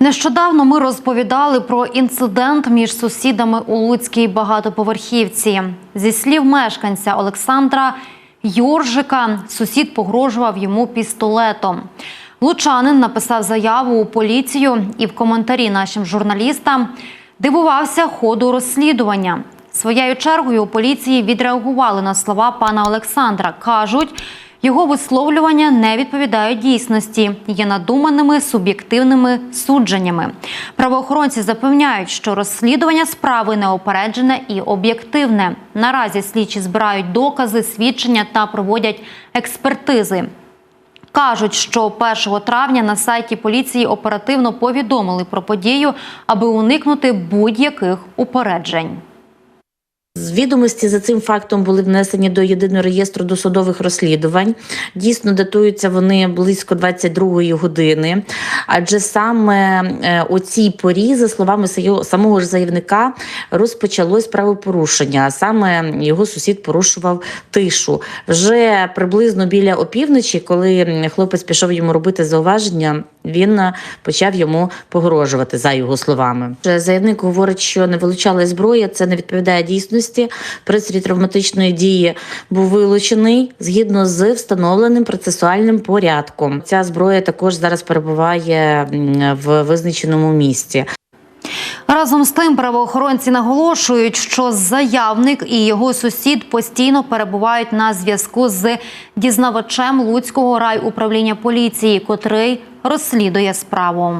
Нещодавно ми розповідали про інцидент між сусідами у Луцькій багатоповерхівці. Зі слів мешканця Олександра Йоржика, сусід погрожував йому пістолетом. Лучанин написав заяву у поліцію і в коментарі нашим журналістам дивувався ходу розслідування. Своєю чергою у поліції відреагували на слова пана Олександра. кажуть, його висловлювання не відповідають дійсності, є надуманими суб'єктивними судженнями. Правоохоронці запевняють, що розслідування справи неопереджене і об'єктивне. Наразі слідчі збирають докази, свідчення та проводять експертизи. Кажуть, що 1 травня на сайті поліції оперативно повідомили про подію, аби уникнути будь-яких упереджень. Відомості за цим фактом були внесені до єдиного реєстру досудових розслідувань. Дійсно, датуються вони близько 22-ї години. Адже саме е, о цій порі, за словами самого ж заявника, розпочалось правопорушення. А саме його сусід порушував тишу. Вже приблизно біля опівночі, коли хлопець пішов йому робити зауваження, він е, почав йому погрожувати за його словами. Заявник говорить, що не вилучала зброя, це не відповідає дійсності. Пристрій травматичної дії був вилучений згідно з встановленим процесуальним порядком. Ця зброя також зараз перебуває в визначеному місці. Разом з тим, правоохоронці наголошують, що заявник і його сусід постійно перебувають на зв'язку з дізнавачем Луцького райуправління поліції, котрий розслідує справу.